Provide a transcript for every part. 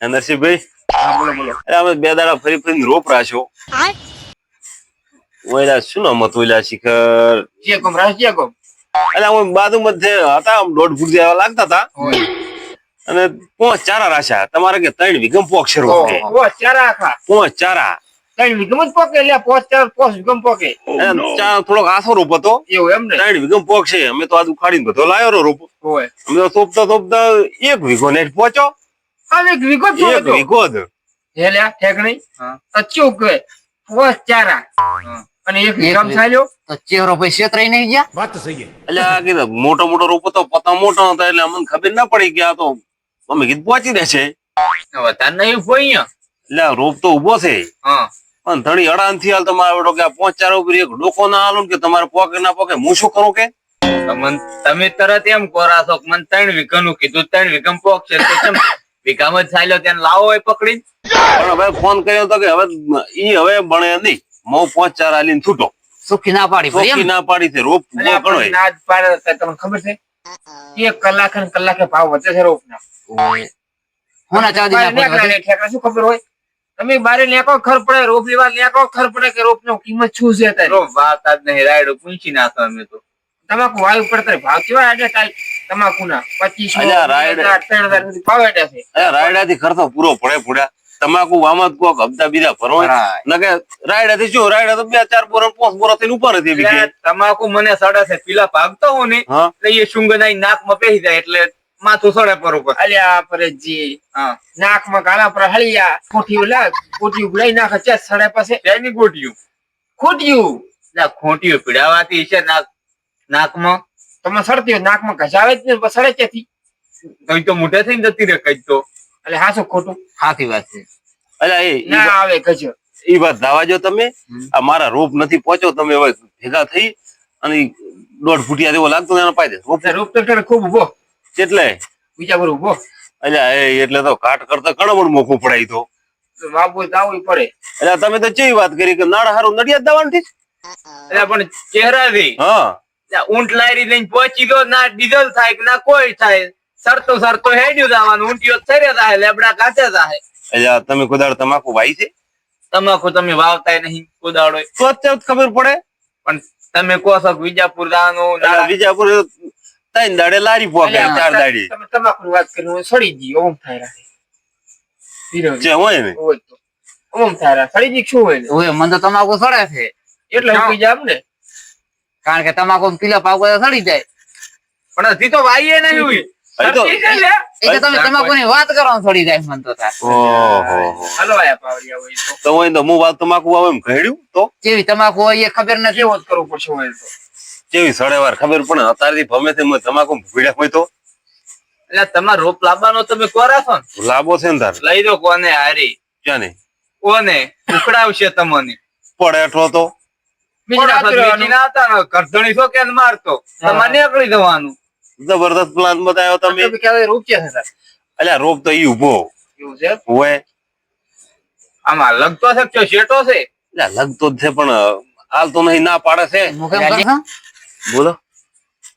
હે નરસિંહભાઈ? હા બોલો બોલો. અરે અમે બે દાડા ફરી ફરી રોપ રાખ્યો ઓયલા શું નામ હતું ઓયલા શિખર? જે કોમ રાસ એટલે અમે બાજુ મધ્ય હતા આમ દોઢ ફૂટ જેવા લાગતા હતા. અને પોંચ ચારા રાખ્યા. તમારે કે ત્રણ વિગમ પોક છે રોપ ચારા આખા. પોંચ ચારા. ત્રણ વીઘમ જ પોકે લે પોચ ચાર પોચ વીઘમ પોકે. ચાર થોડોક આસો રોપ હતો. એવું એમ ને? ત્રણ વીઘમ પોક છે. અમે તો આજ ઉખાડીને બધો લાવ્યો રોપ. હોય. અમે તો થોપતા એક વીઘો ને પહોંચો એક વીઘો જ એક વીઘો જ હે ઠેક નહીં. હા. તો કે પોચ ચારા. અને એક વીઘમ વીઘ. ચાલ્યો. તો ચેરો પછી છેતરાઈ નહીં ગયા? એટલે આ કીધું મોટો મોટો રોપ તો પતા મોટો હતો એટલે અમને ખબર ના પડી ગયા તો અમે કીધું પહોંચી દેશે વધારે નહીં ઊભો એટલે રોપ તો ઊભો છે. હા. પણ ધણી અડાનથી હાલ તમારે બેટો કે પાંચ ચાર ઉપર એક ડોકો ના હાલો કે તમારે પોકે ના પોકે હું શું કરું કે? તમે તરત એમ કોરા છો મને ત્રણ વીઘા નું કીધું ત્રણ વીઘા પોક છે જ ચાલ્યો ત્યાં લાવો હોય પકડી. પણ હવે ફોન કર્યો તો કે હવે ઈ હવે બને નહીં. મો પાંચ ચાર હાલીને છૂટો. સુખી ના પાડી સુખી ના પાડી છે રોપ અને ના પાડે તમને ખબર છે? એક કલાક ને કલાકે ભાવ વધે છે હોના ચાંદી ના શું ખબર હોય? તમે બારે લેકો ખર પડે રોપ લેવા નેકો ખર પડે કે રોપ નો કિંમત શું છે રોપ વાત જ નહીં રાયડું પૂછી નાખો અમે તો. તમાકુ વાયુ તો ભાવ કેવા આજે કાલ તમાકુ ના પચીસો. ત્રણ હજાર ભાવ આડ્યા છે. રાયડા થી ખર્ચો પૂરો પડે પૂડા તમાકુ વામત કોક હપ્તા બીજા ભરો. નકે રાયડા થી શું? રાયડા તો બે ચાર બોર પાંચ બોરથી ઉપર હતી બીજી તમાકુ મને સડે છે પીલા ભાગતો હું ને એટલે એ શુંગનાઈ નાકમાં બેસી જાય એટલે માથું સડે પર ઉપર. અલ્યા પરેજી હા. નાકમાં કાલા પર હળિયા કોઠી લાગ કોઠી ઉગડાઈ નાખે ચેસ સડે પાસે તેની ગોટિયું ખોટ્યું. ના ખોટીઓ પીડાવાતી છે નાક નાકમાં. તમે સડતી હોય નાકમાં ઘસાવે જ ને સડે ક્યાંથી? કઈ તો મોઢે થઈને જતી રહે કઈ તો. એટલે હાસું ખોટું? સાચી વાત છે. અલ્યા એ ના આવે કજો એ વાત ધાવા જો તમે આ મારા રોપ નથી પહોંચો તમે હવે ભેગા થઈ અને દોઢ ફૂટિયા જેવો લાગતો એનો પાઈ દે. રોપ તો ખૂબ ઊભો એટલે બીજા પર ઊભો અલ્યા એ એટલે તો કાટ કરતા ઘણો પણ મોખું પડાય તો. તો બાબુ દાવું પડે. એટલે તમે તો ચેવી વાત કરી કે નાળ હારું નડિયાદ દાવાનું ઠીક? એટલે પણ ચહેરા થી હા. ઊંટ લારી લઈને પહોંચી ગયો ના ડીઝલ થાય કે ના કોઈ થાય સરતો સરતો હેડ્યું જવાનું ઊંટીઓ થરે થાય લેબડા કાચે થાય અલ્યા તમે કોદાળ તમાકુ વાઈ છે? તમાકુ તમે વાવતા નહીં કુદાડો તો જ ખબર પડે. પણ તમે કહો છો વિજાપુર જવાનું વિજાપુર ત્રણ દાડે લારી પોકે ચાર દાડી. તમે તમાકુ વાત કરી હું છોડી જી ઓમ થાય. જે હોય ને. ઓમ થાય સડી જી શું હોય ઓય મને તો તમાકુ સડે છે. એટલે હું બીજા ને. કારણ કે તમાકુ કિલો પાવ સડી જાય. પણ હજી તો વાઈએ નહીં તમારે રોપ લાવવાનો તમે કોરા છો છે ને લઈ દો કોને હારી. કોને? ઉખડાવશે તમને. પડે એટલો તો? જબરદસ્ત પ્લાન બતાવ્યો તમે. અલ્યા રોપ તો ઈ ઊભો છે હોય આમાં લગતો છે શેટો છે? લગતો જ છે પણ હાલ તો નહીં ના પાડે છે? બોલો.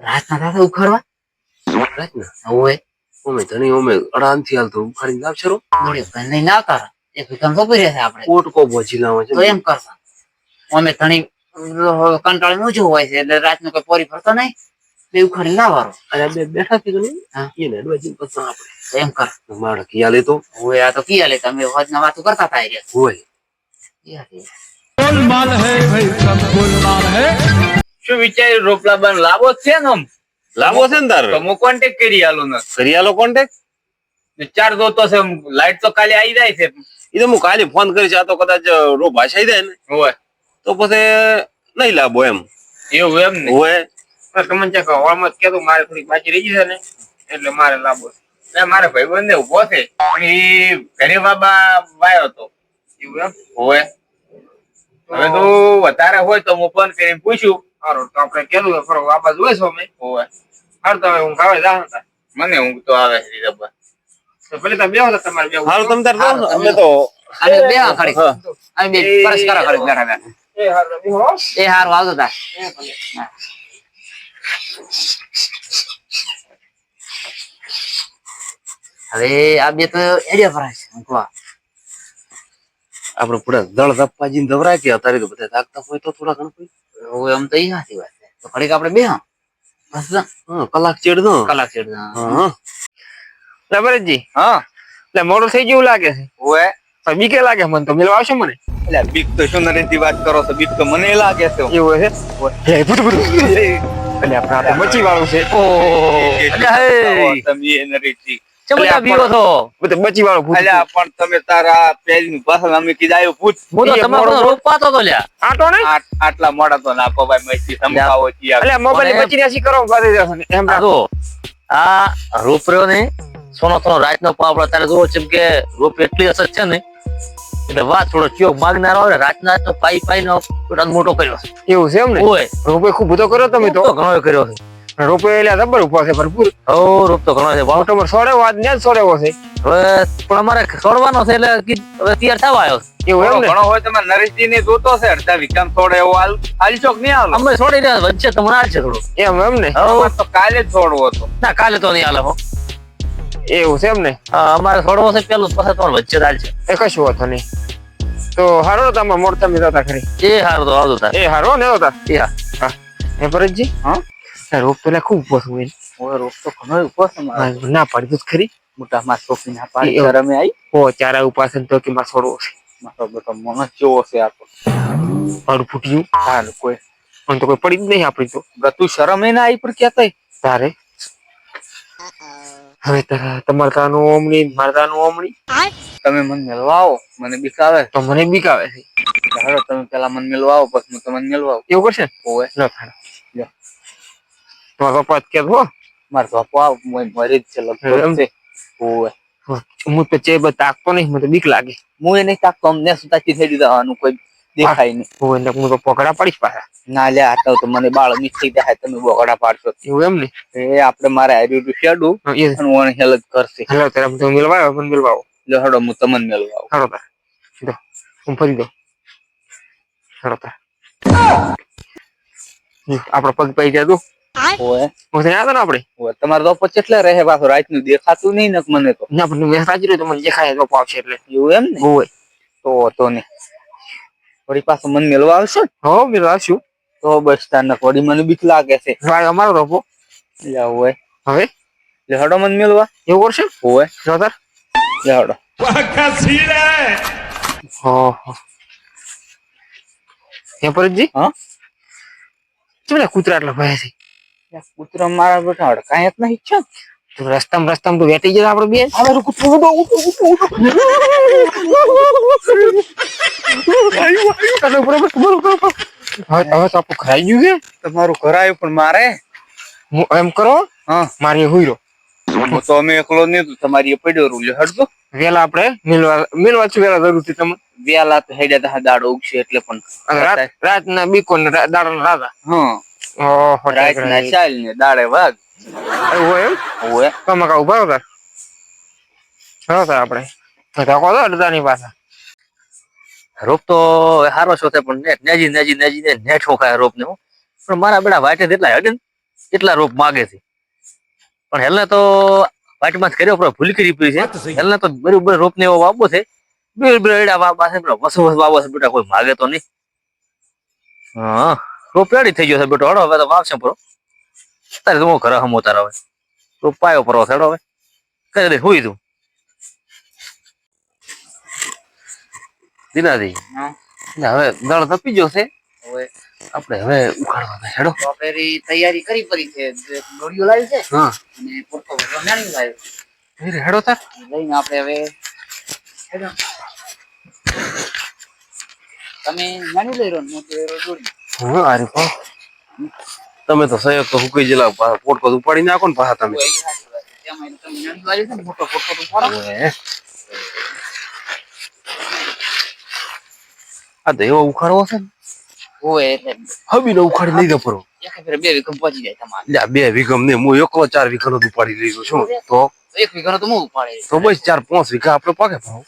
રાતના થશે ઉખાડવા? રાતના? હોય ઓમે ધણી ઓમે અડાનથી હાલ તો ઉખાડી લાવશે રો દોડ્યો કઈ નહીં ના કર. રહેશે આપણે. કોટકો બોજી લાવે તો એમ કરતા અમે ઘણી કંટાળી ઓછું હોય છે એટલે રાતનો કોઈ પોરી ફરતો નહીં. બે ઉખાડી લાવવાનો. અને બે બેઠા કીધું નહીં? હા. એને એડવાઇઝિંગ પછી આપણે એમ કર. મારે કિયા લેતો? હોય આ તો કિયા લે તમે હોજના વાતો કરતા થાય રે હોય. ગોલમાલ હે ભાઈ સબ ગોલમાલ હે. શું વિચાર્યું રોપલા બાન લાવો છે ને લાવો છે ને તાર? તો હું કરી આલો ને. કરી આલો કોન્ટેક્ટ ચાર જોતો છે લાઈટ તો કાલે આવી જાય છે. એ તો હું કાલે ફોન કરીશ આ તો કદાચ રોપ ભાષાઈ જાય ને. હોય. તો પછી નહીં લાભો એમ. એવું એમ ને? હોય તમને ચેક હવામાં કેતો મારે થોડી બાકી રહી છે ને એટલે મારે લાવો મારા ભાઈ ઊભો છે પણ એ ઘરે બાબા વાયો હતો. એવું એમ? હોય હવે તો વધારે હોય તો હું ફોન કરીને પૂછ્યું સારું તો આપણે કેલું ખરો બાબા હોય છો અમે? હોય હારું તો હવે હું ખાવા જા હતા મને ઊંઘ તો આવે છે રીતસર. તો પેલે તમે બેહો તમારે બેહવું. હારું તમે તાર અમે તો અમે બે ખડી. અમે બે પરસ કરા બેઠા બેઠા. એ હારું તમે બેહો. એ હારું આવતો તાર એ ભલે. હવે આ બે તો એડિયા ભરાય છે હું કહું. આપડે પૂરા દળ ધપ્પાજી ને ધવરાય કે અત્યારે તો બધા થાકતા હોય તો થોડા ઘણું કોઈ હવે આમ તો ઈ સાચી વાત. છે તો ઘડીક આપણે બે બસ તો હા કલાક ચેડ દો કલાક ચેડ દો. હા લબરજી હા. એટલે મોડું થઈ ગયું લાગે છે. પણ બીકે લાગે મને તો મેળવા આવશે મને? એટલે બીક તો શું નરેશજી વાત કરો છો બીક તો મને લાગે છે. એવું છે એ ભૂત ભૂત. એટલે આપણા તો મચી વાળું છે. ઓ તમે નરેશજી ચમ બધા બીવો છો? બધે બચી વાળું ભૂત અલ્યા પણ તમે તારા પેજની પાછળ અમે કીધા આવ્યો પૂછ હું તો તમારો રોપ તો લ્યા. આટો ને આટલા મોડા તો ના પવાય મસ્તી તમે આવો છીએ મોબાઈલ બચી નાસી કરો એમ આ આ રૂપ રહ્યો ને સોનો સોનો રાતનો પાવડો તારે જોવો છે કે રૂપ એટલી અસર છે ને એટલે વાત થોડો ચિયો માગનારો આવે ને રાતના તો પાઈ પાઈ નો મોટો કર્યો એવું છે એમ ને? ઓય. રોપે ખૂબ બધો કર્યો તમે તો. ઘણો કર્યો છે. રોપે એટલે રબર ઉપર છે ભરપૂર. ઓ રૂપ તો ઘણો છે. વાવ તો સોડેવો આજ ને જ સોડેવો છે. હવે પણ અમારે છોડવાનો છે એટલે કી- હવે તૈયાર થવા આવ્યો એવું એમ ઘણો ને? ઘણો હોય તમારે નરેશજી ને જોતો છે અડધા વિકામ સોડે એવો હાલ હાલ ચોક નહીં આવે અમે છોડી રહ્યા વચ્ચે તમને હાલ છે થોડું. એમ એમ ને? તો કાલે જ છોડવો હતો. ના કાલે તો નહીં હાલે હો. એવું છે એમ ને અમારે થોડો છે પેલું પછી તમારે વચ્ચે જ છે. એ કશું વાંધો નહીં. તો હારો તમે મોડતા તમે જતા ખરી. એ હારો તો આવતો તારે. એ હારો ને આવતા એ હા. એ ભરતજી? હા? રોગ તો લે ખૂબ પોસવું હોય ઓય રોગ તો ઘણો ઉપર છે ના પાડી તો ખરી. મોટા માં સોફી ના પાડી. શરમે આવી ઓ ચારા ઉપાસ તો કે મારે છોડવો છે મારો બેટો મનો કેવો છે આપો હારું ફૂટ્યું હાલ કોઈ. પણ તો કોઈ પડી જ નહીં આપણી તો. તું શરમે ના આવી પણ કેતાય તારે? હવે તારા તમારે તાનું ઓમણી મારે તાનું ઓમણી. તમે મને મેળવા આવો મને બીક આવે તો મને બીક આવે છે. ચાલો તમે પેલા મને મેળવા આવો પછી હું તમને મેળવા આવું એવું કરશે? ને લો થારો લો. તમારા પપ્પા જ કહેતો હો? મારા પપ્પા આવ મરી જ છે એમ? લગભગ છે હું તો ચે તાકતો નહીં મને તો બીક લાગે. હું એ નહીં તાકતો અમને સુતાથી થઈ દીધા આનું કોઈ દેખાય નહીં. હું એને હું તો પકડા પાડીશ પાછા. ના લે આટલો તો મને બાળ મિસ થઈ જાય તમે બોકડા પાડશો. એવું એમ ને? એ આપણે મારે આર્યું શેડું અને ઓણ હેલ જ કરશે. હેલો તરફ તો મને મિલવા આવો લે હડો હું તમને મેળવા આવું હાલો તાર. દો હું ફરી દો હાલો તા આપણો પગ પડી જાય તું. ઓય. હું ત્યાં આવ્યો આપણે? ઓય તમારે તો પછી એટલે રહે પાછો રાતનું દેખાતું નહીં ને મને તો. ના પણ મેં સાચી રહ્યું તો મને દેખાય તો પાવશે એટલે. એવું એમ ને? હોય તો તો વળી પાછો મને મેળવા આવશે હો આવશું. તો બસ તાર વળી મને બીક લાગે છે. ભાઈ અમારો રોપો લે હોય હવે? લે હડો મને મેળવા. એવું કરશે? હોય જો તાર. લે હડો. હો હો. હે પરજી હા? ચમ કૂતરા એટલે ભય છે? કૂતરા મારા બેટા હડકાય જ નહીં છે રસ્તામાં રસ્તામાં તો વેટી જાય આપડે બે. હવે તો ઉડો ઉડો ઉડો ઉડો. હવે હવે તો ખરાઈ ગયું કે તમારું આવ્યું પણ મારે હું એમ કરો હા. મારી હુઈરો. તો અમે એકલો નહીં તો તમારી પડ્યો રૂલ્યો હડતો વેલા આપણે મિલવા મિલવા છું વેલા જરૂર તમે વેલા તો હેડ્યા તા દાડો ઉગશે એટલે પણ અને રાત રાતના બીકો ને દાડો રાજા. હા. ઓહો રાત ના ચાલ ને દાડે વાગ એવું એમ ઓય તમે કા ઊભા હતા હા હતા આપણે. ધક્કો તો અડધાની પાછા રોપ તો હારો છો તે પણ નેટ નેજી નેજી નેજી ને નેટ ખાય રોપ ને પણ મારા બેડા વાટે જેટલા હેડે એટલા રોપ માગે છે. પણ હેલને તો વાટમાં કર્યો પણ ભૂલ કરી પડી છે. હેલને તો બરોબર રોપ ને એવો વાવવો છે. બે બે એડા વાવવા છે વસો વસ વાવવો છે બેટા કોઈ માગે તો નહીં. હા. રોપ રેડી થઈ ગયો છે બેટો. હડો હવે તો વાવશે પૂરો. તારે તું ઘરે હમો તારા હવે? રોપાયો પરો છે હવે. કઈ દે હુઈ તું? દિનાજી. હવે દળ તપી ગયો છે. હવે. આપણે હવે ઉખાડવા હેડો. તો તૈયારી કરી પડી છે. ગોળીઓ લાવી છે હા. અને નાણી લાવ્યો. હેડો તાર. લઈને આપણે હવે હેડો. તમે નાની લઈ રહ્યો મોટી હા અરે વાહ. તમે તો સહયોગ તો હુકાઈ જેલા પોટકો ઉપાડી નાખો ને પાછા તમે. આ તો એવો ઉખાડવો છે ને. હોય ને ઉખાડી લઈ ગયો પરો. બે વીઘમ પહોંચી જાય તમારે બે વીઘમ ને હું એકલો ચાર વીઘા નો ઉપાડી લઈ ગયો છું. તો? એક વીઘાનો તો હું ઉપાડી તો બસ ચાર પાંચ વીઘા આપડે પાકે ભાવ.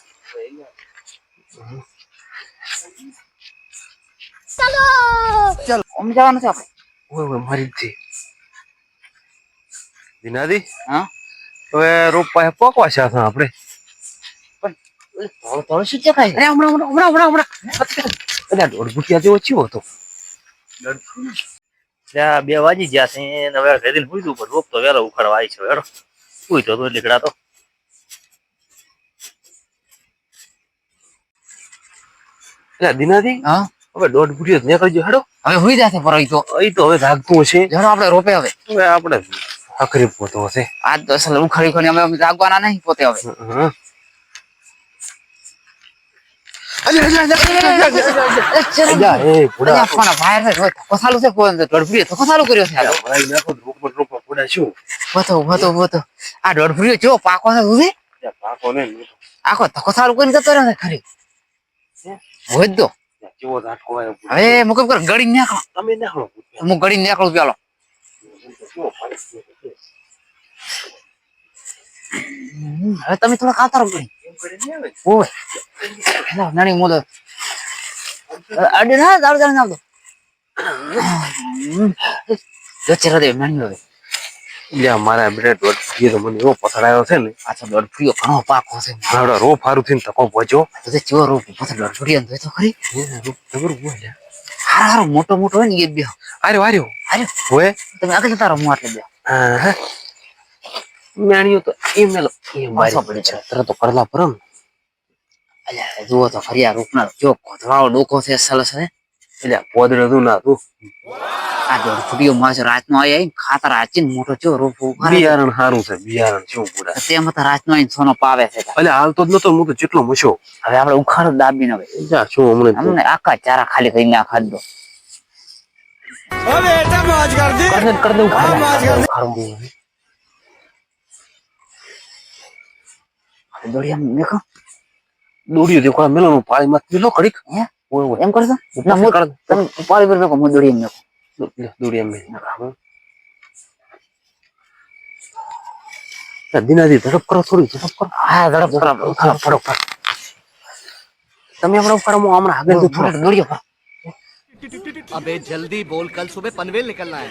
આમ જવાનું છે આપણે? ઓય ઓય મારી જ છે. દિનાદી હા? હવે રોપ પાસે પોકવા છે આપણે. થોડું થોડું શું ચખાય અરે હમણાં હમણાં હમણાં હમણાં અરે દોઢ ફૂટિયા જેવો ચિયો હતો ત્યાં બે વાજી ગયા છે હવે હુઈ દઉં પણ રોપ તો વેલો ઉખાડવા આવી છે હેડો. હુઈ તો નીકળ્યા તો. એટલે હા? હવે દોઢ ફૂટિયો નીકળજો હેડો હવે હુઈ જશે પર તો અહીં તો હવે જાગતું હશે જણો આપણે રોપે હવે હવે આપણે આખરી પોતો હશે આજ તો અસલ ઉખાડી ખોની અમે જાગવાના નહીં પોતે હવે હા એ આખો ધકો સારું કરી જતો રહ્યો ખરી હોય કેવો ઝાટકો આવ્યો. હવે મુકમ કર ગળી નાખો તમે નાખો. હું ગળી નાખો પેલો. હવે તમે થોડા કાતર ગળી નણી મોદો. અડે ના દારૂ દાળ નાખો જો ચેરા દે નણી હવે લ્યા, મારા બેટા દોઢ ફૂટીએ તો મને એવો પથડાયો છે ને. પાછો દોઢ ફૂટ્યો ઘણો પાકો છે. મારો રો ફારું થઈને તકો પહોંચ્યો તો તે ચેવો રૂપ પાછો દોઢ ફૂટ્યો ને તો ખરી. જબર ઊભો લ્યા. હારો હારો મોટો મોટો હોય ને એ બે. આર્યો આર્યો અરે હોય? તમે આગળ જતા રહો હું આટલે બે. હા. તો એ મેલો. એ મારી પડી તરત તો કરલા પર અલ્યા જુઓ તો ફરી આ રૂપના જો કોથળાનો ડોકો છે સલસ છે એટલે આ પોદળે ના હતું આ દોઢ ફૂટ્યો માસ રાતનો આવી આવીને ખાતર આચીને મોટો ચેવો રૂપ બિયારણ સારું છે બિયારણ શું પૂરા. તેમાં તો રાતનો આવીને સોનો પાવે છે એટલે હાલ તો જ નતો હું તો જેટલો મસ્યો હવે આપણે ઉખાડો દાબીને હવે. જા શું હમણે હમણે આખા ચારા ખાલી કરી નાખા દો કર દે કર દે. ઉખાડો. દોડિયા મેકો. દોડ્યું કોણ મેલો પાણી માં મેલો કડીક હે? ઓય ઓય એમ કરશો? ના કર તમે પાળી પર મેકો હું દોડિયા મેકો. ધીનાથી ઝડપ કરો થોડી ઝડપ કરો હા ઝડપ કરો ફરો ફરો તમે હમણાં ઉપર હું હમણાં આગળ થોડા દોડ્યો પર અબે જલ્દી બોલ કલ સુબહ પનવેલ નીકળના હે.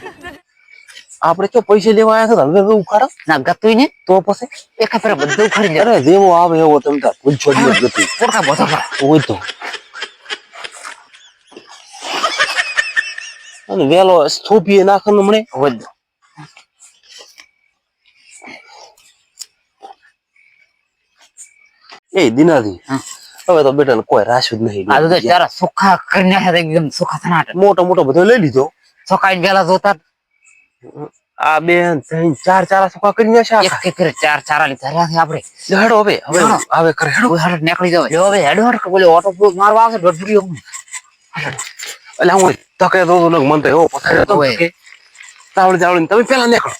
આપણે તો પૈસા લેવા આવ્યા હતા હવે ઉખાડો. ના ગતુઈ ને તો પછી? એકા ફેરા બધું ઉખાડી અરે દેવો આવે એવો તમે તો પૂછો ગતુઈ પોટા બોસા પર ઓય તો. અને વેલો સ્થૂપી નાખવાનું હમણે વધ એ દિનાથી હવે તો બેટા કોઈ રાશ જ નહીં આ તો ચારા સુખા કરી નાખ્યા એકદમ સુખા થનાટ મોટો મોટો બધો લઈ લીધો સુખાઈને વેલા જોતા આ બે ત્રણ ચાર ચાર સુખા કરી નાખ્યા એક એક ચાર ચારા લીધા છે આપણે હેડો હવે હવે હવે કરે હેડો હેડો નીકળી જાવ હવે હેડો હેડો ઓટો મારવા આવશે દોઢ ફૂટ્યો એટલે હું ધકે દઉં તો મન તો એવો પથાડ્યો તો. કે તાવડી તાવડી તમે પેલા નીકળો